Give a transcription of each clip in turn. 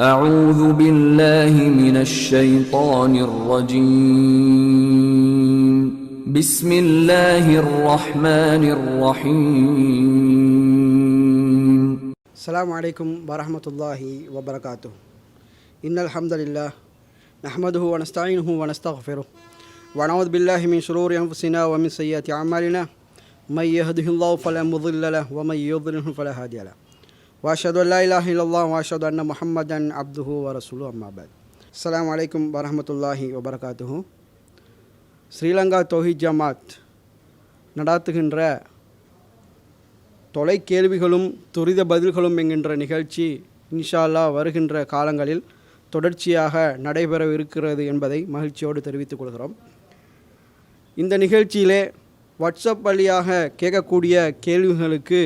أعوذ بالله من الشيطان الرجيم. بسم الله الرحمن الرحيم. السلام عليكم ورحمة الله وبركاته. إن الحمد لله نحمده ونستعينه ونستغفره ونعوذ بالله من شرور أنفسنا ومن سيئات أعمالنا. من يهده الله فلا مضل له ومن يضلل فلا هادي له. வாஷது அல்லா இல்லாஹ் இல்லா வாஷது அண்ண முஹம்மதன் அப்துஹு வரசுலு அம்மாபாத் அஸ்லாம் வலைக்கம் வரமத்துல்லாஹி வபரகாத்துஹூ ஸ்ரீலங்கா தொஹி ஜமாத் நடாத்துகின்ற தொலை கேள்விகளும் துரித பதில்களும் என்கின்ற நிகழ்ச்சி இன்ஷால்லா வருகின்ற காலங்களில் தொடர்ச்சியாக நடைபெறவிருக்கிறது என்பதை மகிழ்ச்சியோடு தெரிவித்துக் கொள்கிறோம். இந்த நிகழ்ச்சியிலே வாட்ஸ்அப் வழியாக கேட்கக்கூடிய கேள்விகளுக்கு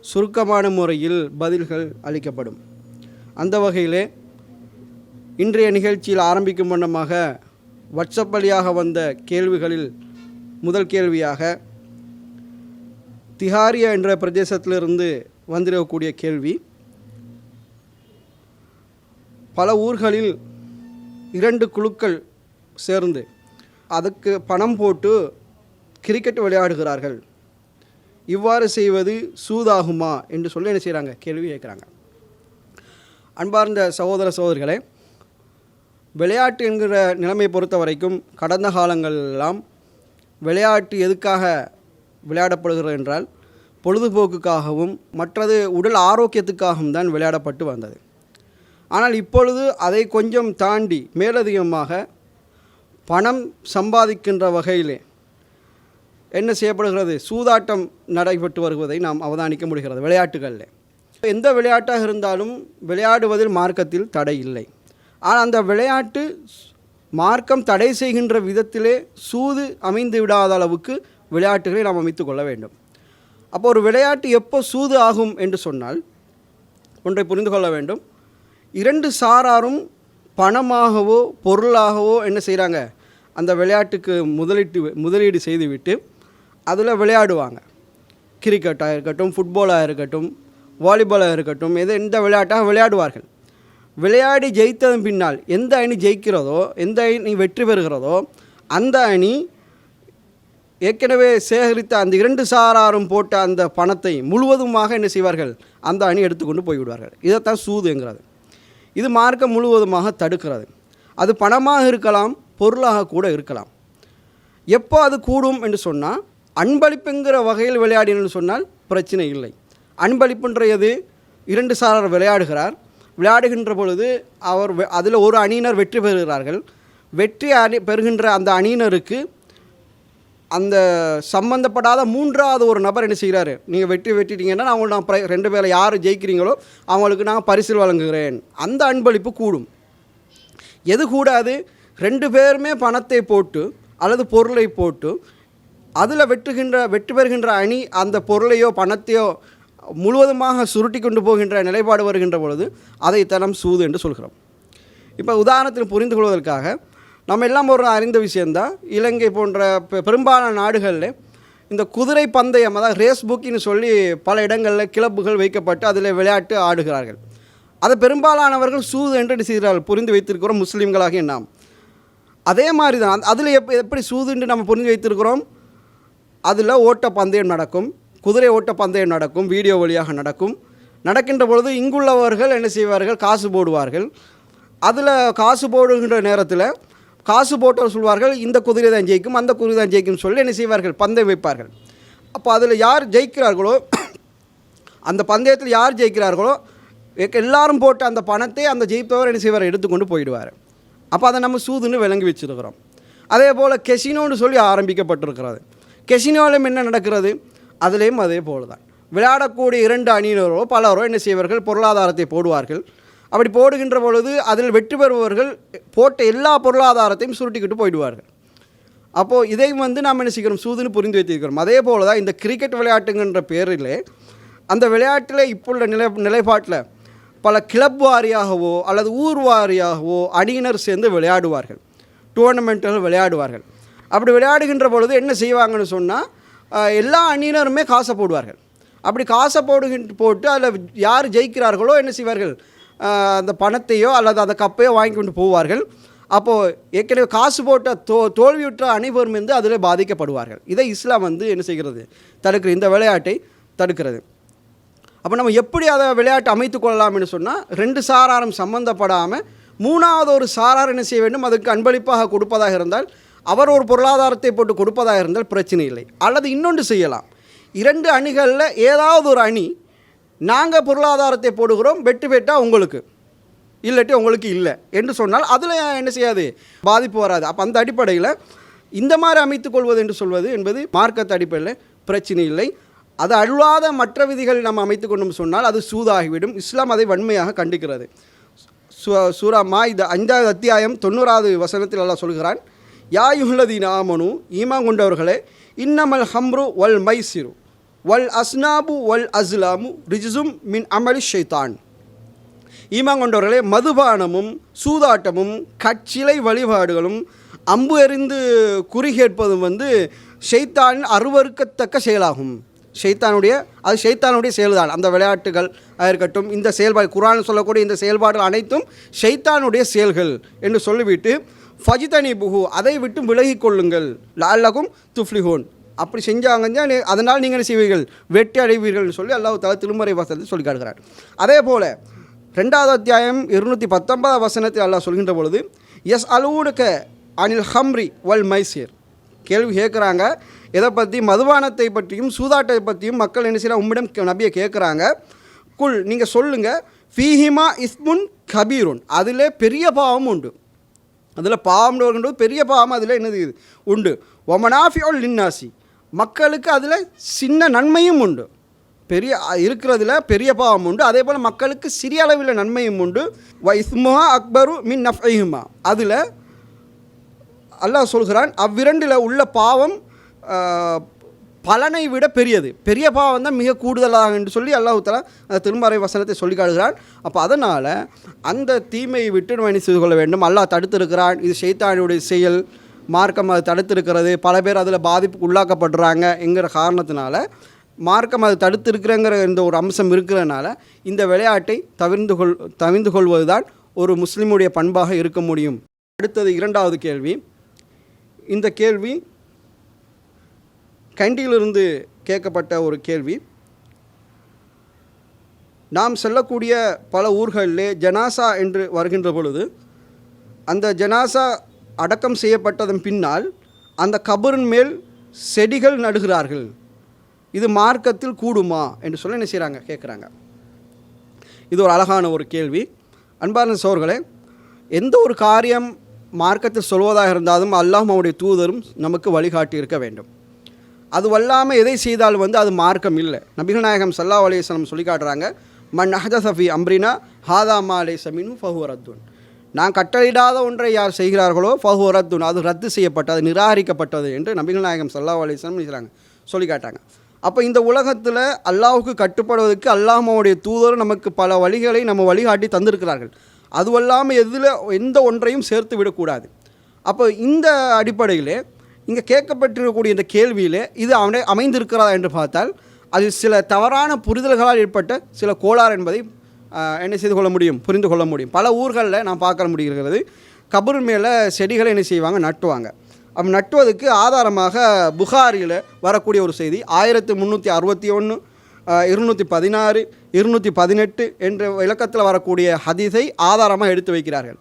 சுருக்கமான முறையில் பதில்கள் அளிக்கப்படும். அந்த வகையிலே இன்றைய நிகழ்ச்சியில் ஆரம்பிக்கும் வண்ணமாக வாட்ஸ்அப் வழியாக வந்த கேள்விகளில் முதல் கேள்வியாக திஹாரியா என்ற பிரதேசத்திலிருந்து வந்திருக்கக்கூடிய கேள்வி. பல ஊர்களில் இரண்டு குழுக்கள் சேர்ந்து அதுக்கு பணம் போட்டு கிரிக்கெட் விளையாடுகிறார்கள். இவ்வாறு செய்வது சூதாகுமா என்று சொல்லி என்ன செய்கிறாங்க கேள்வி கேட்குறாங்க. அன்பார்ந்த சகோதர சகோதரிகளே விளையாட்டு என்கிற நிலைமை பொறுத்த வரைக்கும் கடந்த காலங்களெல்லாம் விளையாட்டு எதுக்காக விளையாடப்படுகிறது என்றால் பொழுதுபோக்குக்காகவும் மற்றது உடல் ஆரோக்கியத்துக்காகவும் தான் விளையாடப்பட்டு வந்தது. ஆனால் இப்பொழுது அதை கொஞ்சம் தாண்டி மேலதிகமாக பணம் சம்பாதிக்கின்ற வகையிலே என்ன செய்யப்படுகிறது? சூதாட்டம் நடைபெற்று வருவதை நாம் அவதானிக்க முடிகிறது விளையாட்டுகளில். எந்த விளையாட்டாக இருந்தாலும் விளையாடுவதில் மார்க்கத்தில் தடை இல்லை. ஆனால் அந்த விளையாட்டு மார்க்கம் தடை செய்கின்ற விதத்திலே சூது அமைந்து விடாத அளவுக்கு விளையாட்டுகளை நாம் அமைத்து கொள்ள வேண்டும். அப்போ ஒரு விளையாட்டு எப்போ சூது ஆகும் என்று சொன்னால் ஒன்றை புரிந்து கொள்ள வேண்டும். இரண்டு சாராரும் பணமாகவோ பொருளாகவோ என்ன செய்கிறாங்க அந்த விளையாட்டுக்கு முதலீட்டு முதலீடு செய்துவிட்டு அதில் விளையாடுவாங்க. கிரிக்கெட்டாக இருக்கட்டும் ஃபுட்பாலாக இருக்கட்டும் வாலிபாலாக இருக்கட்டும் எது எந்த விளையாட்டாக விளையாடுவார்கள். விளையாடி ஜெயித்ததன் பின்னால் எந்த அணி ஜெயிக்கிறதோ எந்த அணி வெற்றி பெறுகிறதோ அந்த அணி ஏற்கனவே சேகரித்த அந்த இரண்டு சாராரும் போட்ட அந்த பணத்தை முழுவதுமாக என்ன செய்வார்கள்? அந்த அணி எடுத்துக்கொண்டு போய்விடுவார்கள். இதைத்தான் சூதுங்கிறது இது மார்க்கம் முழுவதுமாக தடுக்கிறது. அது பணமாக இருக்கலாம் பொருளாக கூட இருக்கலாம். எப்போ அது கூடும் என்று சொன்னால் அன்பளிப்புங்கிற வகையில் விளையாடினு சொன்னால் பிரச்சனை இல்லை. அன்பளிப்புன்ற எது? இரண்டு சாரர் விளையாடுகிறார். விளையாடுகின்ற பொழுது அவர் அதில் ஒரு அணியினர் வெற்றி பெறுகிறார்கள். வெற்றி அணி பெறுகின்ற அந்த அணியினருக்கு அந்த சம்மந்தப்படாத மூன்றாவது ஒரு நபர் என்ன செய்கிறாரு? நீங்கள் வெற்றி வெட்டிட்டீங்கன்னா நான் உங்களுக்கு நான் ப்ரை ரெண்டு பேரை யார் ஜெயிக்கிறீங்களோ அவங்களுக்கு நான் பரிசில் வழங்குகிறேன். அந்த அன்பளிப்பு கூடும். எது கூடாது? ரெண்டு பேருமே பணத்தை போட்டு அல்லது பொருளை போட்டு அதில் வெற்றுகின்ற வெற்றி பெறுகின்ற அணி அந்த பொருளையோ பணத்தையோ முழுவதுமாக சுருட்டி கொண்டு போகின்ற நிலைப்பாடு வருகின்ற பொழுது அதை தனம் சூது என்று சொல்கிறோம். இப்போ உதாரணத்தில் புரிந்து கொள்வதற்காக நம்ம எல்லாம் ஒரு அறிந்த விஷயந்தான் இலங்கை போன்ற பெ- பெரும்பாலான நாடுகளில் இந்த குதிரை பந்தயம் அதாவது ரேஸ் புக்கின்னு சொல்லி பல இடங்களில் கிளப்புகள் வைக்கப்பட்டு அதில் விளையாட்டு ஆடுகிறார்கள். அதை பெரும்பாலானவர்கள் சூது என்று செய்கிறார்கள் புரிந்து வைத்திருக்கிறோம் முஸ்லீம்களாகிய நாம். அதே மாதிரி தான் அதில் எப் எப்படி சூதுன்னு நம்ம புரிந்து வைத்திருக்கிறோம்? அதில் ஓட்ட பந்தயம் நடக்கும் குதிரை ஓட்ட பந்தயம் நடக்கும் வீடியோ வழியாக நடக்கும். நடக்கின்ற பொழுது இங்குள்ளவர்கள் என்ன செய்வார்கள்? காசு போடுவார்கள். அதில் காசு போடுகின்ற நேரத்தில் காசு போட்டவர் சொல்வார்கள் இந்த குதிரை தான் ஜெயிக்கும் அந்த குதிரை தான் ஜெயிக்கும்னு சொல்லி என்ன செய்வார்கள்? பந்தயம் வைப்பார்கள். அப்போ அதில் யார் ஜெயிக்கிறார்களோ அந்த பந்தயத்தில் யார் ஜெயிக்கிறார்களோ எல்லாரும் போட்ட அந்த பணத்தை அந்த ஜெயிப்பவர் என்ன செய்வார்? எடுத்துக்கொண்டு போயிடுவார். அப்போ அதை நம்ம சூதுன்னு விளங்கி வச்சிருக்கிறோம். அதே போல் கெசினோன்னு சொல்லி ஆரம்பிக்கப்பட்டிருக்கிறது. கெசினோவிலும் என்ன நடக்கிறது? அதுலேயும் அதே போல தான் விளையாடக்கூடிய இரண்டு அணியினரோ பலரோ என்ன செய்வார்கள்? பொருளாதாரத்தை போடுவார்கள். அப்படி போடுகின்ற பொழுது அதில் வெற்றி பெறுபவர்கள் போட்ட எல்லா பொருளாதாரத்தையும் சுருட்டிக்கிட்டு போயிடுவார்கள். அப்போது இதை வந்து நாம் என்ன செய்கிறோம்? சூதுன்னு புரிந்து வைத்திருக்கிறோம். அதே போல தான் இந்த கிரிக்கெட் விளையாட்டுங்கிற பேரில் அந்த விளையாட்டில் இப்போ நிலை நிலைப்பாட்டில் பல கிளப் வாரியாகவோ அல்லது ஊர் வாரியாகவோ அணியினர் சேர்ந்து விளையாடுவார்கள். டூர்னமெண்ட்டுகள் விளையாடுவார்கள். அப்படி விளையாடுகின்ற பொழுது என்ன செய்வாங்கன்னு சொன்னால் எல்லா அணியினருமே காசை போடுவார்கள். அப்படி காசை போடுகின்ற போட்டு அதில் யார் ஜெயிக்கிறார்களோ என்ன செய்வார்கள்? அந்த பணத்தையோ அல்லது அந்த கப்பையோ வாங்கி கொண்டு போவார்கள். அப்போது ஏற்கனவே காசு போட்ட தோ தோல்வியுற்ற அனைவரும் வந்து அதில் பாதிக்கப்படுவார்கள். இதை இஸ்லாம் வந்து என்ன செய்கிறது? தடுக்கிற இந்த விளையாட்டை தடுக்கிறது. அப்போ நம்ம எப்படி அதை விளையாட்டு அமைத்து கொள்ளலாம்னு சொன்னால் ரெண்டு சாராரும் சம்மந்தப்படாமல் மூணாவது ஒரு சாரார் என்ன செய்ய வேண்டும்? அதுக்கு அன்பளிப்பாக கொடுப்பதாக இருந்தால் அவர் ஒரு பொருளாதாரத்தை போட்டு கொடுப்பதாக இருந்தால் பிரச்சனை இல்லை. அல்லது இன்னொன்று செய்யலாம். இரண்டு அணிகளில் ஏதாவது ஒரு அணி நாங்கள் பொருளாதாரத்தை போடுகிறோம் வெட்டு வெட்டா உங்களுக்கு. இல்லாட்டி உங்களுக்கு இல்லை என்று சொன்னால் அதில் என்ன செய்யாது? பாதிப்பு வராது. அப்போ அந்த அடிப்படையில் இந்த மாதிரி அமைத்துக் கொள்வது என்று சொல்வது என்பது மார்க்கத்து அடிப்படையில் பிரச்சனை இல்லை. அது அழுவாத மற்ற விதிகளை நம்ம அமைத்து கொண்டோம் சொன்னால் அது சூதாகிவிடும். இஸ்லாம் அதை வன்மையாக கண்டிக்கிறது. சு சூரா மா இந்த அஞ்சாவது அத்தியாயம் தொண்ணூறாவது வசனத்தில் எல்லாம் சொல்கிறான் யாயுல்லதி ஆமனு ஈமான் கொண்டவர்களே இன்னமல் ஹம்ரு வல் மைசிரு வல் அஸ்னாபு வல் அஸ்லாமு ரிஜிசும் மின் அமலி ஷைத்தான். ஈமாங்கொண்டவர்களே மதுபானமும் சூதாட்டமும் கச்சிலை வழிபாடுகளும் அம்பு எறிந்து குறி கேட்பதும் வந்து ஷைத்தானின் அருவறுக்கத்தக்க செயலாகும். ஷைத்தானுடைய அது ஷைத்தானுடைய செயல்தான். அந்த விளையாட்டுகள் இருக்கட்டும் இந்த செயல்பாடு குரான் சொல்லக்கூடிய இந்த செயல்பாடுகள் அனைத்தும் ஷைத்தானுடைய செயல்கள் என்று சொல்லிவிட்டு ஃபஜிதனி புகு அதை விட்டு விலகி கொள்ளுங்கள் லால்லகும் துஃப்லிஹோன். அப்படி செஞ்சாங்கன்னா நீ- அதனால் நீங்கள் என்ன செய்வீர்கள்? வெற்றி அடைவீர்கள்னு சொல்லி அல்லாஹ் தலா திருமறை வசனத்தில் சொல்லி காட்டுகிறார். அதே போல் ரெண்டாவது அத்தியாயம் இருநூற்றி பத்தொன்பதாம் வசனத்தில் அல்லாஹ் சொல்கின்ற பொழுது எஸ் அலூனுக்க அனில் ஹம்ரி வல் மைசீர். கேள்வி கேட்குறாங்க. இதை பற்றி மதுபானத்தை பற்றியும் சூதாட்டத்தை பற்றியும் மக்கள் என்ன செய்யலாம் உம்மிடம் கே- நபியை கேட்குறாங்க. குல் நீங்கள் சொல்லுங்கள் ஃபீஹிமா இஸ்முன் கபீருன். அதில் பெரிய பாவம் உண்டு. அதில் பாவம்னு வருகின்ற பெரிய பாவம் அதில் என்னது இது உண்டு. ஒமனாஃபியோல் லின்னாசி. மக்களுக்கு அதில் சின்ன நன்மையும் உண்டு. பெரிய இருக்கிறதுல பெரிய பாவம் உண்டு. அதே போல் மக்களுக்கு சிறிய அளவில் நன்மையும் உண்டு. வைஸ்முஹா அக்பரு மின் நஃபைஹுமா அதில் அல்லாஹ் சொல்கிறான் அவ்விரண்டில் உள்ள பாவம் பலனை விட பெரியது. பெரிய பாவம் தான் மிக கூடுதலாக என்று சொல்லி அல்லாஹுத்தலா அந்த திருமறை வசனத்தை சொல்லி காட்டுகிறான் அப்போ அதனால் அந்த தீமையை விட்டு நம்ம என்ன செய்து கொள்ள வேண்டும்? அல்லாஹ் தடுத்திருக்கிறான். இது ஷைத்தானுடைய செயல். மார்க்கம் அது தடுத்திருக்கிறது. பல பேர் அதில் பாதிப்புக்கு உள்ளாக்கப்படுறாங்க என்கிற காரணத்தினால மார்க்கம் அது தடுத்திருக்கிறங்கிற இந்த ஒரு அம்சம் இருக்கிறதுனால இந்த விளையாட்டை தவிர்ந்து கொள் தவிர்ந்து கொள்வது தான் ஒரு முஸ்லீமுடைய பண்பாக இருக்க முடியும். அடுத்தது இரண்டாவது கேள்வி. இந்த கேள்வி கண்டியிலிருந்து கேட்கப்பட்ட ஒரு கேள்வி. நாம் செல்லக்கூடிய பல ஊர்களிலே ஜனாசா என்று வருகின்ற பொழுது அந்த ஜனாசா அடக்கம் செய்யப்பட்டதன் பின்னால் அந்த கபரின் மேல் செடிகள் நடுகிறார்கள். இது மார்க்கத்தில் கூடுமா என்று சொல்லி என்ன செய்கிறாங்க கேட்குறாங்க. இது ஒரு அழகான ஒரு கேள்வி. அன்பார்ந்த சோர்களே எந்த ஒரு காரியம் மார்க்கத்தில் சொல்வதாக இருந்தாலும் அல்லாஹ் அவருடைய தூதரும் நமக்கு வழிகாட்டி இருக்க வேண்டும். அது வல்லாமல் எதை செய்தால் வந்து அது மார்க்கம் இல்லை. நபிகள் நாயகம் சல்லா அலையம் சொல்லி காட்டுறாங்க மன் அஹதசஃபி அம்ரினா ஹாதாமா அலை சமீனு நான் கட்டளையிடாத ஒன்றை யார் செய்கிறார்களோ ஃபஹுரத்துன் அது ரத்து செய்யப்பட்டது அது நிராகரிக்கப்பட்டது என்று நபிகள் நாயகம் சல்லா அலிஸ்லாம் செய்கிறாங்க சொல்லி காட்டாங்க அப்போ இந்த உலகத்தில் அல்லாஹுக்கு கட்டுப்படுவதற்கு அல்லாஹ்வுடைய தூதர் நமக்கு பல வழிகளை நம்ம வழிகாட்டி தந்திருக்கிறார்கள். அதுவல்லாமல் எதில் எந்த ஒன்றையும் சேர்த்து விடக்கூடாது. அப்போ இந்த அடிப்படையிலே இங்கே கேட்கப்பட்டிருக்கக்கூடிய இந்த கேள்வியிலே இது அவனை அமைந்திருக்கிறதா என்று பார்த்தால் அது சில தவறான புரிதல்களால் ஏற்பட்ட சில கோளாறு என்பதை என்ன செய்து கொள்ள முடியும்? புரிந்து கொள்ள முடியும். பல ஊர்களில் நான் பார்க்க முடிகிறது கபர் மேலே செடிகளை என்ன செய்வாங்க? நட்டுவாங்க. அப்போ நட்டுவதற்கு ஆதாரமாக புகாரியில் வரக்கூடிய ஒரு செய்தி ஆயிரத்தி முந்நூற்றி அறுபத்தி ஒன்று இருநூற்றி பதினாறு இருநூற்றி பதினெட்டு என்ற இலக்கத்தில் வரக்கூடிய ஹதீஸை ஆதாரமாக எடுத்து வைக்கிறார்கள்.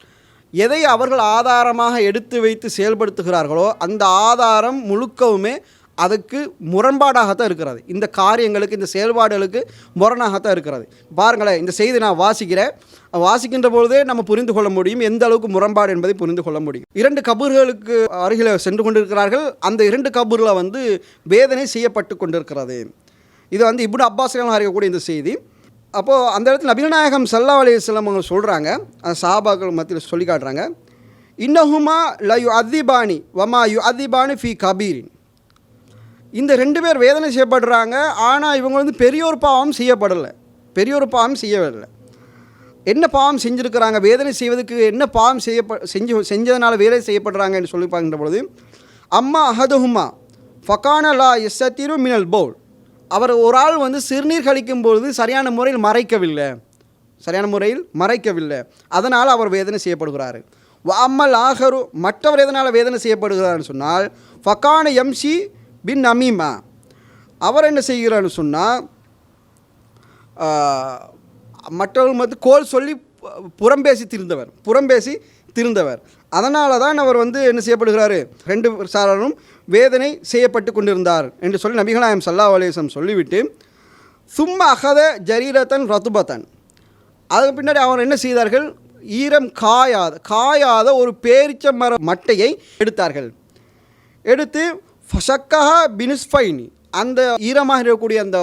எதை அவர்கள் ஆதாரமாக எடுத்து வைத்து செயல்படுத்துகிறார்களோ அந்த ஆதாரம் முழுக்கவுமே அதுக்கு முரண்பாடாகத்தான் இருக்கிறது. இந்த காரியங்களுக்கு இந்த செயல்பாடுகளுக்கு முரணாகத்தான் இருக்கிறது. பாருங்களேன் இந்த செய்தி நான் வாசிக்கிறேன். வாசிக்கின்ற பொழுதே நம்ம புரிந்து கொள்ள முடியும் எந்த அளவுக்கு முரண்பாடு என்பதை புரிந்து கொள்ள முடியும். இரண்டு கபர்களுக்கு அருகில் சென்று கொண்டிருக்கிறார்கள். அந்த இரண்டு கபூரில் வந்து வேதனை செய்யப்பட்டு கொண்டிருக்கிறது. இது வந்து இப்னு அப்பாஸ்லாம் அறியக்கூடிய இந்த செய்தி. அப்போது அந்த இடத்துல நபிநாயகம் சல்லா அலிஸ்லாம் அவங்க சொல்கிறாங்க சாபாக்கள் மத்தியில் சொல்லி காட்டுறாங்க இன்னஹுமா ல யு அதிபானி வமா யு அதிபானி ஃபி கபீரின். இந்த ரெண்டு பேர் வேதனை செய்யப்படுறாங்க ஆனால் இவங்க வந்து பெரியோர் பாவம் செய்யப்படலை பெரியோர் பாவம் செய்யவில்லை. என்ன பாவம் செஞ்சுருக்கிறாங்க வேதனை செய்வதற்கு என்ன பாவம் செய்யப்ப செஞ்சு செஞ்சதுனால வேலை செய்யப்படுறாங்கன்னு சொல்லி பார்க்கின்ற பொழுது அம்மா அஹதுஹுமா ஃபக்கான லா எஸ்ஸத்திரு மினல் பவுல் அவர் ஒரு ஆள் வந்து சிறுநீர் கழிக்கும் பொழுது சரியான முறையில் மறைக்கவில்லை. சரியான முறையில் மறைக்கவில்லை. அதனால் அவர் வேதனை செய்யப்படுகிறார். அம்மல் ஆகரு மற்றவர் எதனால் வேதனை செய்யப்படுகிறார்னு சொன்னால் ஃபக்கான எம்சி பின் நமீமா. அவர் என்ன செய்கிறார்னு சொன்னால் மற்றவர்கள் வந்து கோல் சொல்லி புறம்பேசி திருந்தவர் புறம்பேசி திருந்தவர். அதனால தான் அவர் வந்து என்ன செய்யப்படுகிறார்? ரெண்டு சாரரும் வேதனை செய்யப்பட்டு கொண்டிருந்தார் என்று சொல்லி நபிகளாயம் சல்லா அலேசம் சொல்லிவிட்டு சும்மா அகத ஜரீரத்தன் ரத்துபத்தன் அதுக்கு பின்னாடி அவர் என்ன செய்தார்கள்? ஈரம் காயாத காயாத ஒரு பேரிச்ச மர மட்டையை எடுத்தார்கள். எடுத்து ஃபசக்கா பினிஸ்ஃபைனி. அந்த ஈரமாக இருக்கக்கூடிய அந்த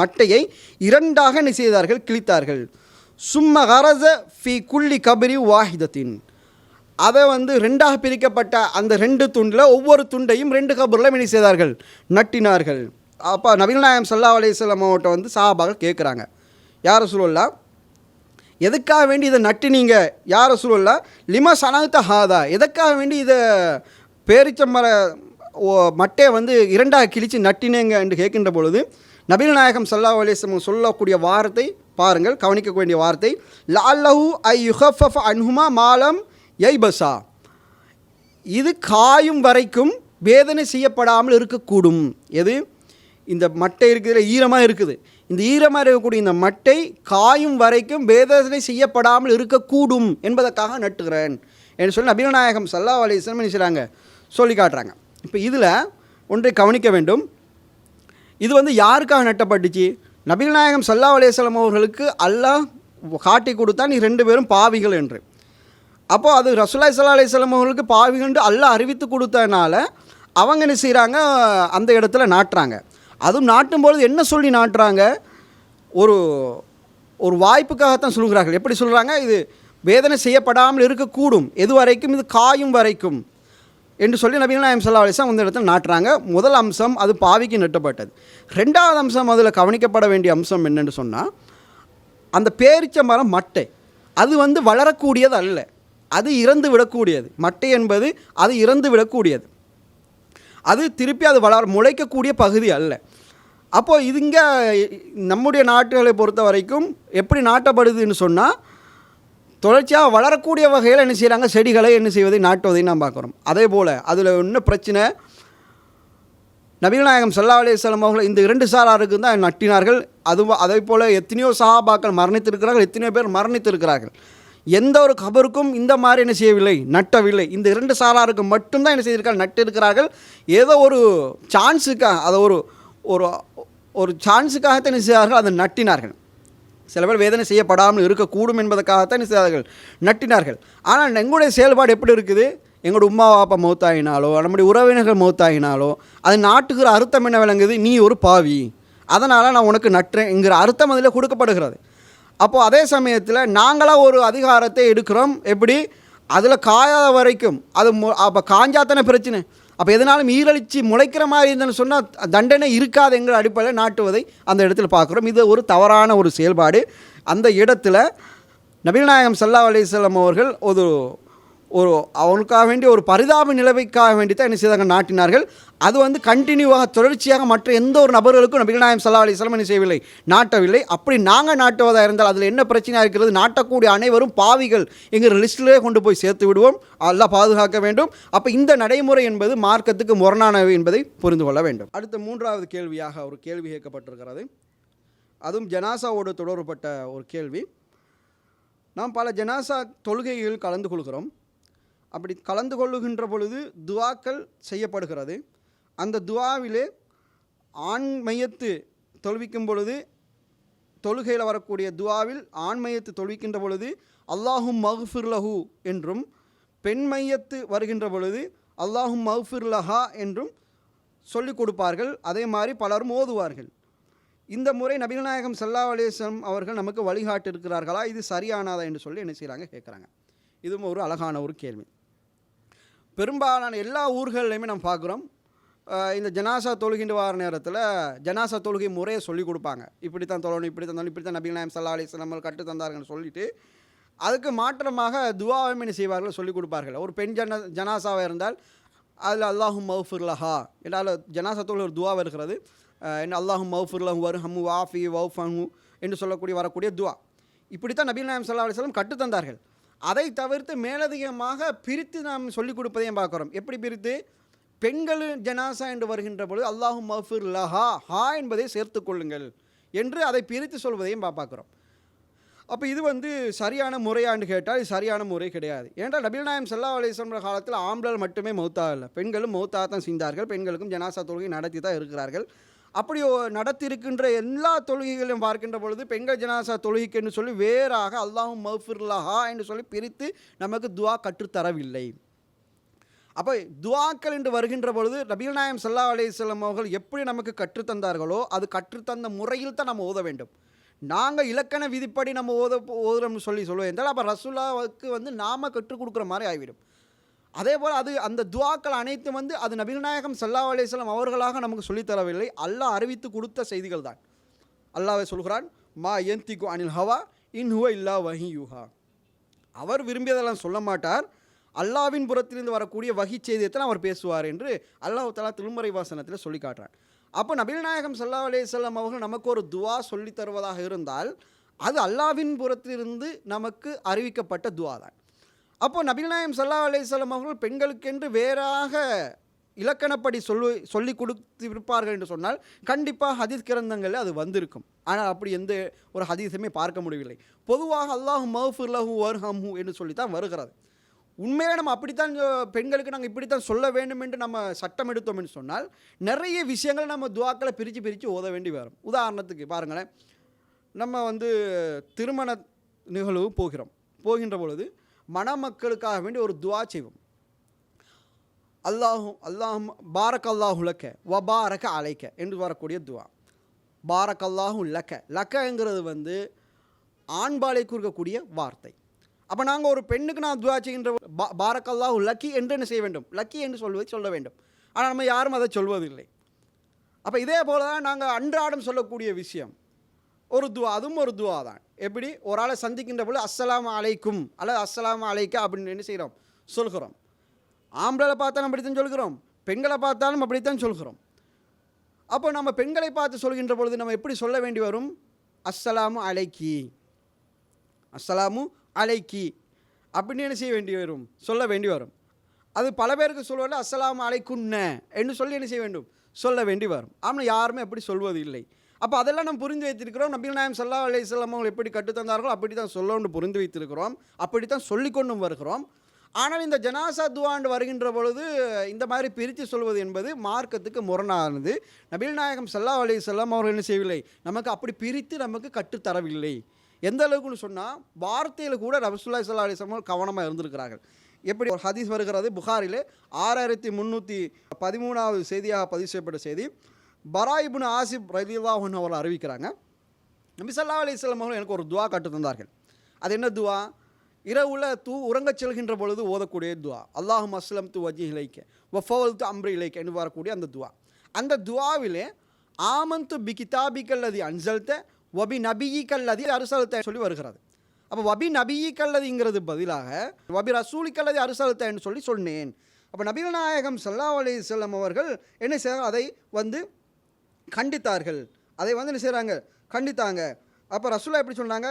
மட்டையை இரண்டாக என்ன செய்தார்கள்? கிழித்தார்கள். சும்ம கரச ஃபி குள்ளி கபரி வாஹிதத்தின். அதை வந்து ரெண்டாக பிரிக்கப்பட்ட அந்த ரெண்டு துண்டில் ஒவ்வொரு துண்டையும் ரெண்டு கபரில் மினி செய்தார்கள். நட்டினார்கள். அப்போ நபிகள் சல்லா அலையம் அவட்ட வந்து சாபாக கேட்குறாங்க யாரை சொல்லலாம் எதுக்காக வேண்டி இதை நட்டினீங்க? யார சொல்லலாம் லிம சனத்த ஹாதா எதுக்காக வேண்டி இதை பேரிச்சம்பர மட்டையை வந்து இரண்டாக கிழிச்சு நட்டினேங்க? என்று கேட்கின்ற பொழுது நபிகள் நாயகம் சல்லா அலிஸ்லம் சொல்லக்கூடிய வார்த்தை பாருங்கள் கவனிக்க வேண்டிய வார்த்தை லால்லஹூ ஐ யுஹஃப் அன்ஹுமா மாலம் யைபசா. இது காயும் வரைக்கும் வேதனை செய்யப்படாமல் இருக்கக்கூடும். எது? இந்த மட்டை இருக்கிற ஈரமாக இருக்குது. இந்த ஈரமாக இருக்கக்கூடிய இந்த மட்டை காயும் வரைக்கும் வேதனை செய்யப்படாமல் இருக்கக்கூடும் என்பதற்காக நட்டுகிறேன் என்று சொல்லி நபிகள் சல்லா அலிஸ்லம் செய்கிறாங்க சொல்லி காட்டுறாங்க. இப்போ இதில் ஒன்றை கவனிக்க வேண்டும். இது வந்து யாருக்காக நட்டப்பட்டுச்சு? நபிகள் நாயகம் சல்லா அலிஸ்லாம் அவர்களுக்கு அல்லாஹ் காட்டி கொடுத்தா நீ ரெண்டு பேரும் பாவிகள் என்று. அப்போது அது ரசுல்லாய் சல்லா அலிஸ்லாம் அவர்களுக்கு பாவிகண்டு அல்லாஹ் அறிவித்து கொடுத்தனால அவங்க என்ன செய்கிறாங்க அந்த இடத்துல நாட்டுறாங்க. அதுவும் நாட்டும்பொழுது என்ன சொல்லி நாட்டுறாங்க? ஒரு ஒரு வாய்ப்புக்காகத்தான் சொல்கிறார்கள் எப்படி சொல்கிறாங்க இது வேதனை செய்யப்படாமல் இருக்கக்கூடும். எது வரைக்கும்? இது காயும் வரைக்கும். என்று சொல்லி நபிகள் நாயம் சல்லா அலிஸ்லாம் அந்த இடத்துல நாட்டுறாங்க. முதல் அம்சம் அது பாவிக்கு நட்டப்பட்டது. ரெண்டாவது அம்சம் அதில் கவனிக்கப்பட வேண்டிய அம்சம் என்னென்னு சொன்னால் அந்த பேரிச்ச மரம் மட்டை. அது வந்து வளரக்கூடியது அல்ல. அது இறந்து விடக்கூடியது. மட்டை என்பது அது இறந்து விடக்கூடியது. அது திருப்பி அது வளர் முளைக்கக்கூடிய பகுதி அல்ல. அப்போது இதுங்க நம்முடைய நாட்டுகளை பொறுத்த வரைக்கும் எப்படி நாட்டப்படுதுன்னு சொன்னால் தொடர்ச்சியாக வளரக்கூடிய வகையில் என்ன செய்கிறாங்க செடிகளை என்ன செய்வதை நாட்டுவதை நாம் பார்க்குறோம். அதே போல் அதில் இன்னும் பிரச்சனை? நபிகள்நாயகம் சல்லா அலிஸ்லாம் அவர்கள் இந்த இரண்டு சாராருக்கு தான் நட்டினார்கள். அது அதே போல் எத்தனையோ சஹாபாக்கள் மரணித்திருக்கிறார்கள் எத்தனையோ பேர் மரணித்திருக்கிறார்கள். எந்த ஒரு கபருக்கும் இந்த மாதிரி என்ன செய்யவில்லை நட்டவில்லை. இந்த இரண்டு சாராருக்கு மட்டும்தான் என்ன செய்திருக்காங்க நட்டிருக்கிறார்கள். ஏதோ ஒரு சான்ஸுக்காக அதை ஒரு ஒரு ஒரு சான்ஸுக்காகத்தான் என்ன செய்தார்கள் அதை நட்டினார்கள். சில பேர் வேதனை செய்யப்படாமல் இருக்கக்கூடும் என்பதற்காகத்தான் என்ன செய்தார்கள் நட்டினார்கள். ஆனால் எங்களுடைய செயல்பாடு எப்படி இருக்குது? எங்களோட உமா பாப்பா மௌத்தாயினாலோ நம்முடைய உறவினர்கள் மௌத்தாயினாலோ அது நாட்டுகிற அர்த்தம் என்ன விளங்குது? நீ ஒரு பாவி. அதனால் நான் உனக்கு நட்டுறேங்கிற அர்த்தம் அதில் கொடுக்கப்படுகிறது. அப்போது அதே சமயத்தில் நாங்களாக ஒரு அதிகாரத்தை எடுக்கிறோம். எப்படி? அதில் காயாத வரைக்கும். அது மு- அப்போ காஞ்சாத்தானே பிரச்சனை. அப்போ எதனாலும் ஈரழிச்சு முளைக்கிற மாதிரி இருந்தேன்னு சொன்னால் தண்டனை இருக்காது எங்கள் அடிப்படையில் நாட்டுவதை அந்த இடத்துல பார்க்குறோம். இது ஒரு தவறான ஒரு செயல்பாடு. அந்த இடத்துல நபிகள் நாயகம் சல்லா அலிஸ்லாம் அவர்கள் ஒரு ஒரு அவனுக்காக வேண்டிய ஒரு பரிதாப நிலைமைக்காக வேண்டி தான் என்ன செய்தாங்க நாட்டினார்கள். அது வந்து கண்டினியூவாக தொடர்ச்சியாக மற்ற எந்த ஒரு நபர்களுக்கும் நபிகள் நாயம் சல்லா அலிஸ்லாம் என்ன செய்யவில்லை நாட்டவில்லை. அப்படி நாங்கள் நாட்டுவதாக இருந்தால் அதில் என்ன பிரச்சனையாக இருக்கிறது? நாட்டக்கூடிய அனைவரும் பாவிகள். எங்கள் லிஸ்ட்டிலே கொண்டு போய் சேர்த்து விடுவோம். அல்லாஹ் பாதுகாக்க வேண்டும். அப்போ இந்த நடைமுறை என்பது மார்க்கத்துக்கு முரணானவை என்பதை புரிந்து கொள்ள வேண்டும். அடுத்த மூன்றாவது கேள்வியாக ஒரு கேள்வி கேட்கப்பட்டிருக்கிறது. அதுவும் ஜனாசாவோடு தொடர்பட்ட ஒரு கேள்வி. நாம் பல ஜனாசா தொழுகைகளில் கலந்து கொள்கிறோம். அப்படி கலந்து கொள்ளுகின்ற பொழுது துவாக்கள் செய்யப்படுகிறது. அந்த துவாவிலே ஆண் மையத்து தொழுவிக்கும் பொழுது தொழுகையில் வரக்கூடிய துவாவில் ஆண் மையத்து தொழுவிக்கின்ற பொழுது அல்லாஹும் மஹ்ஃபிர் லஹு என்றும் பெண் மையத்து வருகின்ற பொழுது அல்லாஹும் மஹ்ஃபிர்லஹா என்றும் சொல்லிக் கொடுப்பார்கள். அதே மாதிரி பலரும் ஓதுவார்கள். இந்த முறை நபிகள்நாயகம் சல்லா அலேசம் அவர்கள் நமக்கு வழிகாட்டிருக்கிறார்களா இது சரியானதா என்று சொல்லி என்ன செய்கிறாங்க கேட்குறாங்க. இதுவும் ஒரு அழகான ஒரு கேள்வி. பெரும்பாலான எல்லா ஊர்கள்லையுமே நம்ம பார்க்குறோம். இந்த ஜனாசா தொழுகின்ற வார நேரத்தில் ஜனாசா தொழுகை முறையை சொல்லி கொடுப்பாங்க. இப்படி தான் தொழணும் இப்படி தான் இப்படி தான் நபிகள் நாயம் சல்லா அலிஸ் நம்ம கற்று தந்தார்கள்னு சொல்லிட்டு அதுக்கு மாற்றமாக துவாவும் என்ன செய்வார்கள் சொல்லிக் கொடுப்பார்கள். ஒரு பெண் ஜன ஜனாசாவாக இருந்தால் அதில் அல்லாஹும் மவுஃபுர்லஹா என்றால் ஜனாசா தொழில் ஒரு துவா இருக்கிறது. என்ன அல்லாஹும் மவுஃபுர்லஹு வரு ஹம்மு வாஃபி வௌஃபஹு என்று சொல்லக்கூடிய வரக்கூடிய துவா. இப்படித்தான் நபீல் நாயம் சல்லா அலிஸ்லாம் கற்றுத்தந்தார்கள் அதை தவிர்த்து மேலதிகமாக பிரித்து நாம் சொல்லிக் கொடுப்பதையும் பார்க்குறோம். எப்படி பிரித்து? பெண்கள் ஜனாசா என்று வருகின்ற பொழுது அல்லாஹு மஃபிர் லஹா ஹா என்பதை சேர்த்து கொள்ளுங்கள் என்று அதை பிரித்து சொல்வதையும் பா- பார்க்குறோம். அப்போ இது வந்து சரியான முறையான்னு கேட்டால் இது சரியான முறை கிடையாது. ஏன்றால் நபில் நாயம் சல்லா அலிஸ்வர காலத்தில் ஆம்பளர் மட்டுமே மௌத்தாகல பெண்களும் மௌத்தாக தான் செய்தார்கள். பெண்களுக்கும் ஜனாசா தொழுகை நடத்தி தான் இருக்கிறார்கள். அப்படி ஒ- நடத்தியிருக்கின்ற எல்லா தொழுகைகளையும் பார்க்கின்ற பொழுது பெண்கள் ஜனாசா தொழுகைக்குன்னு சொல்லி வேறாக அல்லாஹும் மஃபிர்லஹா என்று சொல்லி பிரித்து நமக்கு துவா கற்றுத்தரவில்லை அப்போ துவாக்கள் என்று வருகின்ற பொழுது நபீல் நாயம் சல்லா அலிஸ்லாம் அவர்கள் எப்படி நமக்கு கற்றுத்தந்தார்களோ அது கற்றுத்தந்த முறையில் தான் நம்ம ஓத வேண்டும். நாங்கள் இலக்கண விதிப்படி நம்ம ஓத ஓதுறோம்னு சொல்லி சொல்லுவோம் என்றால் அப்போ ரசுல்லாவுக்கு வந்து நாம் கற்றுக் கொடுக்குற மாதிரி ஆகிவிடும். அதே போல் அது அந்த துவாக்கள் அனைத்தும் வந்து அது நபிநாயகம் சல்லா அலிஸ்லாம் அவர்களாக நமக்கு சொல்லித் தரவில்லை அல்லாஹ் அறிவித்து கொடுத்த செய்திகள் தான். அல்லாஹ்வே சொல்கிறான் மா எந்திக்கு அனில் ஹவா இன் ஹுவ இல்லா வஹி யூஹா அவர் விரும்பியதெல்லாம் சொல்ல மாட்டார். அல்லாவின் புறத்திலிருந்து வரக்கூடிய வகி செய்தியத்தில் அவர் பேசுவார் என்று அல்லாஹ் தலா திருமறை வாசனத்தில் சொல்லி காட்டுறான். அப்போ நபில் நாயகம் சல்லா அலையம் அவர்கள் நமக்கு ஒரு துவா சொல்லி தருவதாக இருந்தால் அது அல்லாவின் புறத்திலிருந்து நமக்கு அறிவிக்கப்பட்ட துவா தான் அப்போது நபில் நாயம் சல்லா அலையம் அவர்கள் பெண்களுக்கென்று வேறாக இலக்கணப்படி சொல்லு சொல்லி கொடுத்து இருப்பார்கள் என்று சொன்னால் கண்டிப்பாக ஹதீஸ் கிரந்தங்களில் அது வந்திருக்கும். ஆனால் அப்படி எந்த ஒரு ஹதீஸுமே பார்க்க முடியவில்லை. பொதுவாக அல்லாஹு மஹஃபுல்லஹு வர்ஹம்ஹு என்று சொல்லித்தான் வருகிறது. உண்மையாக நம்ம அப்படித்தான் பெண்களுக்கு நாங்கள் இப்படித்தான் சொல்ல வேண்டும் என்று நம்ம சட்டம் எடுத்தோம் என்று சொன்னால் நிறைய விஷயங்கள் நம்ம துவாக்களை பிரித்து பிரித்து ஓத வேண்டி வரும். உதாரணத்துக்கு பாருங்களேன். நம்ம வந்து திருமண நிகழ்வு போகிறோம். போகின்ற பொழுது மணமக்களுக்காக வேண்டி ஒரு துவா செய்வோம். அல்லாஹும் அல்லாஹும் பாரக் அல்லாஹு லக்க வ பாரக அலைக்க என்று வரக்கூடிய துவா. பாரக் அல்லாஹும் லக்க. லக்கங்கிறது வந்து ஆண்பாலை கூறக்கூடிய வார்த்தை. அப்போ நாங்கள் ஒரு பெண்ணுக்கு நான் துவா செய்கின்ற பா பாரக் அல்லாஹு லக்கி என்று என்ன செய்ய வேண்டும்? லக்கி என்று சொல்வதை சொல்ல வேண்டும். ஆனால் நம்ம யாரும் அதை சொல்வதில்லை. அப்போ இதே போல தான் நாங்கள் அன்றாடம் சொல்லக்கூடிய விஷயம். ஒரு துவா அதுவும் ஒரு துவா தான். எப்படி? ஒரு ஆளை சந்திக்கின்ற பொழுது அஸ்லாம் அலைக்கும் அல்லது அஸ்லாம் அலைக்கா அப்படின்னு என்ன செய்கிறோம்? சொல்கிறோம். ஆம்பளை பார்த்தாலும் அப்படித்தான் சொல்கிறோம். பெண்களை பார்த்தாலும் அப்படித்தான் சொல்கிறோம். அப்போ நம்ம பெண்களை பார்த்து சொல்கின்ற பொழுது நம்ம எப்படி சொல்ல வேண்டி வரும்? அஸ்ஸலாமு அலைக்கி அஸ்ஸலாமு அலைக்கி அப்படின்னு என்ன செய்ய வேண்டி வரும்? சொல்ல வேண்டி வரும். அது பல பேருக்கு சொல்வது அஸ்ஸலாமு அலைக்குன்ன என்று சொல்லி என்ன செய்ய வேண்டும்? சொல்ல வேண்டி வரும். ஆனால் யாருமே அப்படி சொல்வது இல்லை அப்போ அதெல்லாம் நம்ம புரிந்து வைத்திருக்கிறோம். நபிகள் நாயம் சல்லா அலையம் அவங்க எப்படி கற்றுத்தந்தார்களோ அப்படி தான் சொல்லணும்னு புரிந்து வைத்திருக்கிறோம். அப்படி தான் சொல்லிக்கொண்டும் வருகிறோம். ஆனால் இந்த ஜனாசா துவாண்டு வருகின்ற பொழுது இந்த மாதிரி பிரித்து சொல்வது என்பது மார்க்கத்துக்கு முரணானது. நபில் நாயகம் சல்லா அலி செல்லம் அவர்கள் என்ன செய்யவில்லை? நமக்கு அப்படி பிரித்து நமக்கு கற்றுத்தரவில்லை எந்த அளவுக்குன்னு சொன்னால் வார்த்தையில் கூட ரபசுல்லா சல்லா அலி செல்லம் கவனமாக இருந்திருக்கிறார்கள். எப்படி ஒரு ஹதீஸ் வருகிறது புகாரிலே ஆறாயிரத்தி முந்நூற்றி பதிமூணாவது செய்தியாக பதிவு செய்யப்பட்ட செய்தி பராயிபுன் ஆசிப் ரலில்லாஹன் அவர்கள் அறிவிக்கிறாங்க. நபி சல்லா அலிஸ்லாம் அவர்கள் எனக்கு ஒரு துவா கற்று தந்தார்கள். அது என்ன துவா? இரவுல தூ உறங்கச் செல்கின்ற பொழுது ஓதக்கூடிய துவா. அல்லாஹும் அஸ்லம் து வஜி இலைக்க வஃபவல் து அம்ரி இலைக்க என்று வரக்கூடிய அந்த துவா. அந்த துவாவிலே ஆமந்து பி கிதாபிக்கல்லதி அன்சல்த்த வபி நபியிக்கல்லதி அருசல்த சொல்லி வருகிறது. அப்போ வபி நபியிக்கல்லதிங்கிறது பதிலாக வபி ரசூலிக்கல்லதி அருசல்த என்று சொல்லி சொன்னேன். அப்போ நபிகள் நாயகம் சல்லா செல்லம் அவர்கள் என்ன செய்ய அதை வந்து கண்டித்தார்கள். அதை வந்து என்ன செய்கிறாங்க கண்டித்தாங்க. அப்போ ரசூலா எப்படி சொன்னாங்க?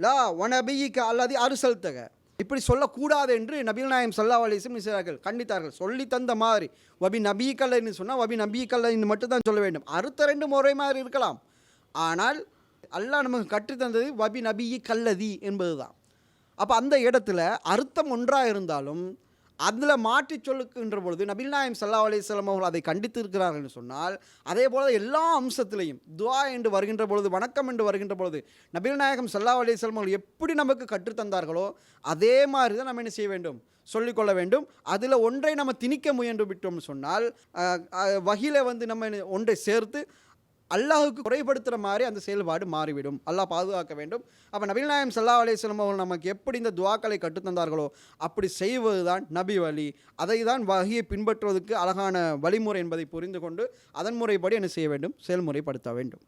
லா ஒனபியிக்க அல்லாதி அருசல்தக இப்படி சொல்லக்கூடாது என்று நபில் நாயம் சல்லா அலிஸ்லம் செய்கிறார்கள் கண்டித்தார்கள். சொல்லி தந்த மாதிரி. வபி நபீக்கல்லன்னு சொன்னால் வபி நபி மட்டும் தான் சொல்ல வேண்டும். அறுத்த ரெண்டு முறை மாதிரி இருக்கலாம். ஆனால் அல்லாஹ் நமக்கு கற்றுத்தந்தது வபி நபியி கல்லதி என்பது தான் அப்போ அந்த இடத்துல அர்த்தம் ஒன்றாக இருந்தாலும் அதில் மாற்றி சொல்லுகின்ற பொழுது நபில் நாயம் சல்லா அலிஸ்லாம் அவர்கள் அதை கண்டித்து இருக்கிறார்கள் என்று சொன்னால் அதே போல் எல்லா அம்சத்திலையும் துவா என்று வருகின்ற பொழுது வணக்கம் என்று வருகின்ற பொழுது நபில் நாயகம் சல்லா அலிஸ்லாம் அவர்கள் எப்படி நமக்கு கற்றுத்தந்தார்களோ அதே மாதிரி தான் நம்ம என்ன செய்ய வேண்டும்? சொல்லிக்கொள்ள வேண்டும். அதில் ஒன்றை நம்ம திணிக்க முயன்று விட்டோம்னு சொன்னால் வகையில் வந்து நம்ம என்ன- ஒன்றை சேர்த்து அல்லாஹுக்கு குறைபடுத்துகிற மாதிரி அந்த செயல்பாடு மாறிவிடும். அல்லாஹ் பாதுகாக்க வேண்டும். அப்போ நபில் நாயம் சல்லா அலிஸ்லாம் அவர்கள் நமக்கு எப்படி இந்த துவாக்களை கற்றுத்தந்தார்களோ அப்படி செய்வது தான் நபி வழி அதை தான் வகையை பின்பற்றுவதற்கு அழகான வழிமுறை என்பதை புரிந்து கொண்டு அதன் முறைப்படி என்ன செய்ய வேண்டும்? செயல்முறைப்படுத்த வேண்டும்.